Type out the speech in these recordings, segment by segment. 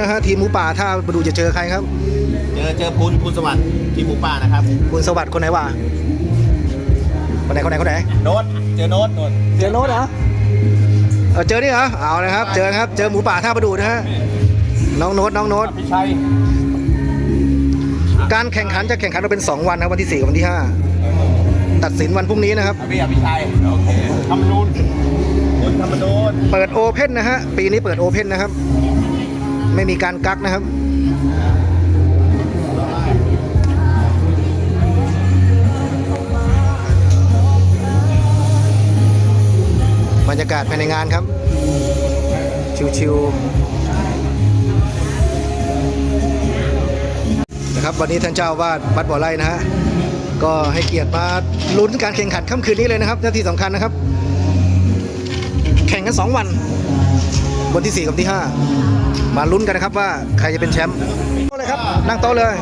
นะฮะทีมหมูป่าถ้ามาดูจะเจอใครครับ เจอเจอพุนพุนสวัสดิ์ที่หมูป่านะครับคุณสวัสดิ์คนไหนวะคนไหนคนไหนคนไหนโน้ตเจอโน้ตโน้ตเจอโน้ตเหรอเออเจอนี่เหรอเอานะครับ เจอครับเจอหมูป่าท่าประดูนะฮะน้องโน้ตน้องโน้ตพี่ชัยการแข่งขันจะแข่งขันเราเป็น 2 วันนะครับวันที่ 4 กับวันที่ 5 ตัดสินวันพรุ่งนี้นะครับอภิอภิชัยโอเคธรรมนูนพุนธรรมนูนเปิดโอเพนนะฮะ ปีนี้เปิดโอเพนนะครับ ไม่มีการกักนะครับ บรรยากาศภายในงานครับ ชิวๆนะครับวันนี้ท่านเจ้าวาดวัดบ่อไร่นะฮะก็ให้เกียรติมาลุ้นการแข่งขันค่ำคืนนี้เลยนะครับหน้าที่สำคัญนะครับ แข่งกัน 2 วัน วันที่ 4 กับที่ 5 มาลุ้นกันนะครับว่าใครจะเป็นแชมป์โต๊ะเลยครับ นั่งโต๊ะเลย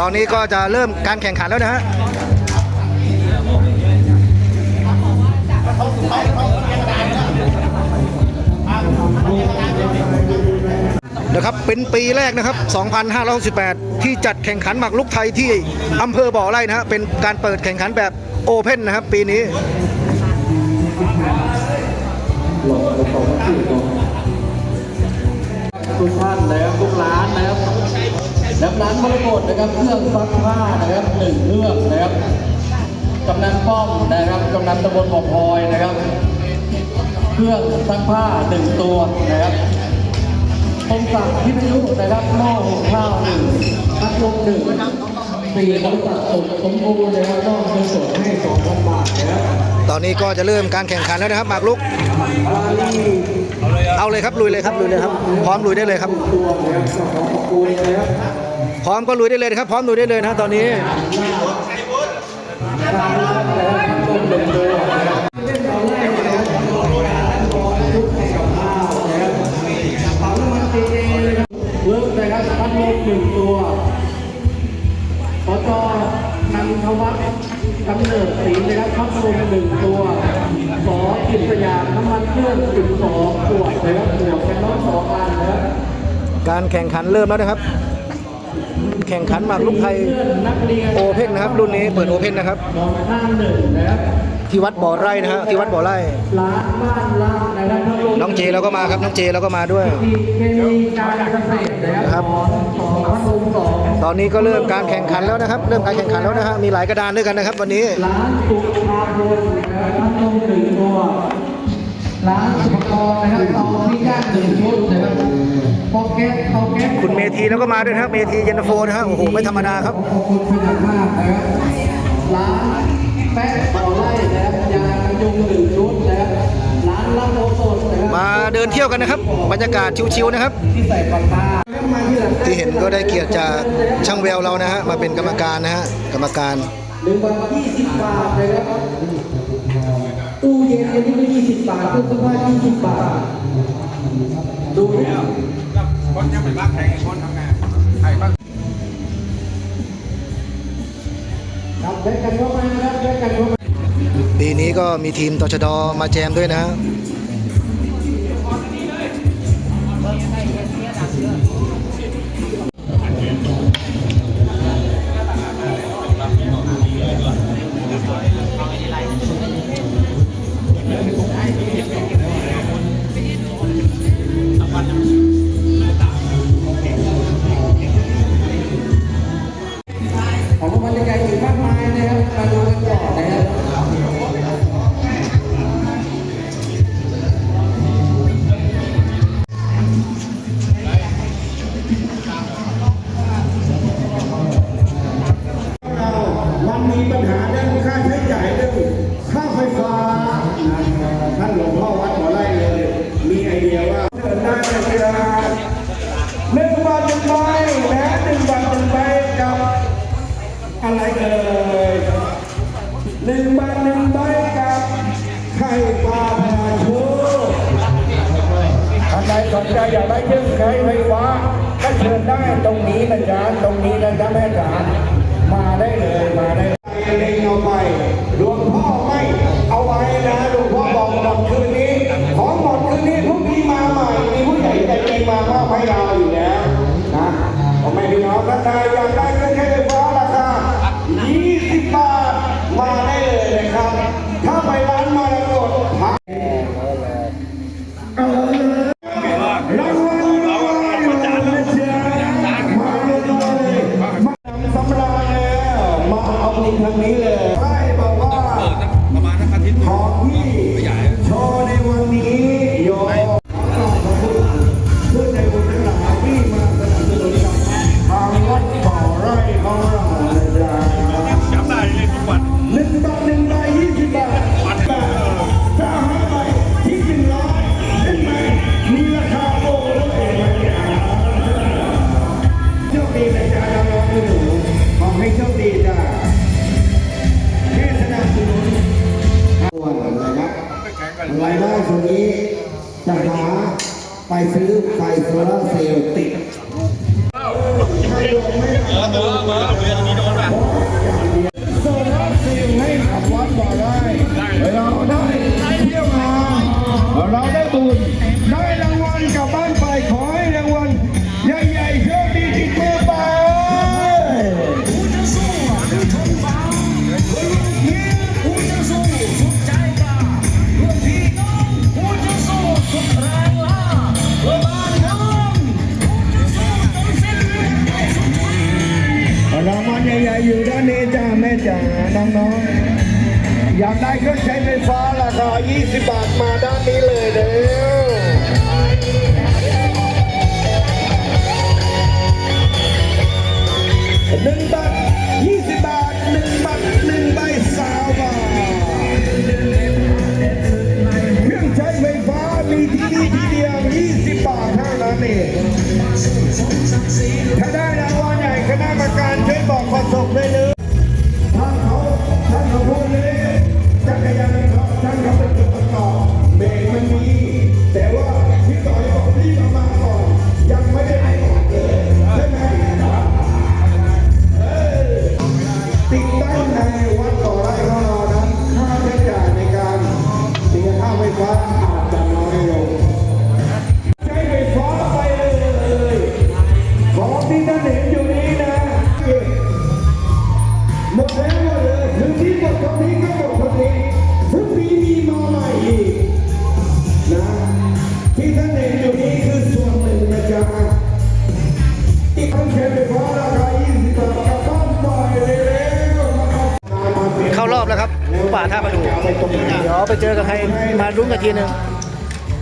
ตอนนี้ก็จะเริ่มการแข่งขันแล้วนะฮะนะครับเป็นปีแรกนะครับ 2568 ที่จัดแข่งขันหมากรุกไทยที่อำเภอบ่อไร่นะฮะเป็นการเปิดแข่งขันแบบโอเพ่นนะครับ ปีนี้ ทุกท่านนะครับทุกร้านนะครับน้ำร้านบรกตนะครับเครื่องซักผ้านะครับหนึ่งเครื่องนะครับกำนันป้อมนะครับกำนันตำบลบ่อพลอยนะครับ เครื่องซักผ้าหนึ่งตัวนะครับคงสั่งพิทยุนะครับหม้อหุงข้าวหนึ่งพัดลมหนึ่ง สี่บริษัทสมสมบูรณ์นะครับก็เงินสดให้สองพันบาทนะครับตอนนี้ก็จะเริ่มการแข่งขันแล้วนะครับหมากลุก เอาเลยครับลุยเลยครับลุยเลยครับ พร้อมลุยได้เลยครับ พร้อมก็ลุยได้เลยนะครับ พร้อมลุยได้เลยนะตอนนี้ กำเนิดสีนะครับพัดลมหนึ่งตัวสอกิจยานน้ำมันเครื่องสิบสองขวดนะครับขวดเป็นน้องสองอันนะครับการแข่งขันเริ่มแล้วนะครับ แข่งขันหมากรุกไทยโอเพ่นนะครับ รุ่นนี้เปิดโอเพนนนะครับ ที่วัดบ่อไร่นะฮะที่วัดบ่อไร่น้องเจเราก็มาครับน้องเจเราก็มาด้วยคมีการเกษตรนะคครัรับบสองพัดลมสองตอนนี้ก็เริ่มการแข่งขันแล้วนะครับ เริ่มการแข่งขันแล้วนะฮะมีหลายกระดานด้วยกันนะครับ วันนี้ร้านสุภาพลนะครับพัดลมหนึ่งตัวร้านสุภกรนะครับเตาที่ย่างหนึ่งชุดนะครับ คุณเมทีแล้วก็มาด้วยนะครับเมทีเย็นตาโฟนะฮะโอ้โหไม่ธรรมดาครับขอบคุณเป็นอย่างมากนะครับร้านแป๊ะต่อไร่นะครับยากันยุงหนึ่งชุดนะครับร้านรับโลสดนะครับมาเดินเที่ยวกันนะครับ บรรยากาศชิวๆนะครับที่ใส่ปากกาแล้วมาที่หลังที่เห็นก็ได้เกียรติจากช่างแววเรานะฮะมาเป็นกรรมการนะฮะกรรมการหนึ่งวันยี่สิบบาทนะครับตู้เย็นอันนี้ก็ยี่สิบบาทเครื่องซักผ้ายี่สิบบาท ดูนะักแทงคนทำงานให้บักปีนี้ก็มีทีมตชดมาแจมด้วยนะ อะไรเอ่ยหนึ่งบาทหนึ่งใบกับไข่ปลาพาโชท่านใดสนใจอยากได้เครื่องใช้ไฟฟ้าก็เชิญได้ตรงนี้นะจ๊ะตรงนี้นะจ๊ะแม่จ๋ามาได้เลยมาได้เองเอาไป อ ที่ท่านเห็นอยู่นี้นะหมดแล้วหมดเลยถึงที่หมดตรงนี้ก็หมดตรงนี้พรุ่งนี้มีมาใหม่อีกนะที่ท่านเห็นอยู่นี้คือส่วนหนึ่งนะจ๊ะอีกครั้งใช้ไฟฟ้าราคา20บาทกลับบ้านไปเร็วๆนะครับเข้ารอบแล้วครับหมูป่าท่าประดูไปตรงนี้เดี๋ยวไปเจอกับใครมาลุ้นกันทีหนึ่ง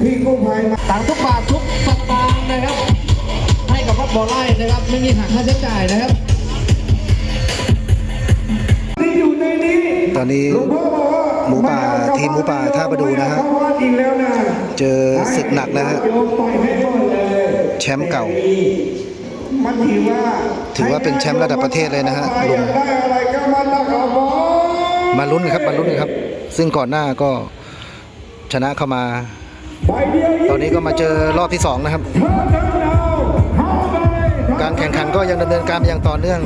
พี่กู้ภัยมาต่างทุกบาททุกสตางค์นะครับให้กั บ่อไร่นะครับ ไม่มีหักค่าใช้จ่ายนะครับที่อยู่ในนี้ตอนนี้ หลวงพ่อบอกว่าหมูป่าทีมหมูป่าท่าประดูนะฮะเข้าวัดอีกแล้วนะเจอศึกหนักนะฮะ โยมปล่อยให้หมดเลยแชมป์เก่า มันถือว่าถือว่าเป็นแชมป์ระดับประเทศเลยนะฮะลุง อยากได้อะไรก็มาตะขอบอก มาลุ้นกันครับมาลุ้นกันครับ ซึ่งก่อนหน้าก็ชนะเข้ามา ตอนนี้ก็มาเจอรอบที่สองนะครับเธอทั้งเราห้าใบ การแข่งขันก็ยังดำเนินการอย่างต่อเนื่อง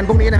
กันพรุ่งนี้นะครับ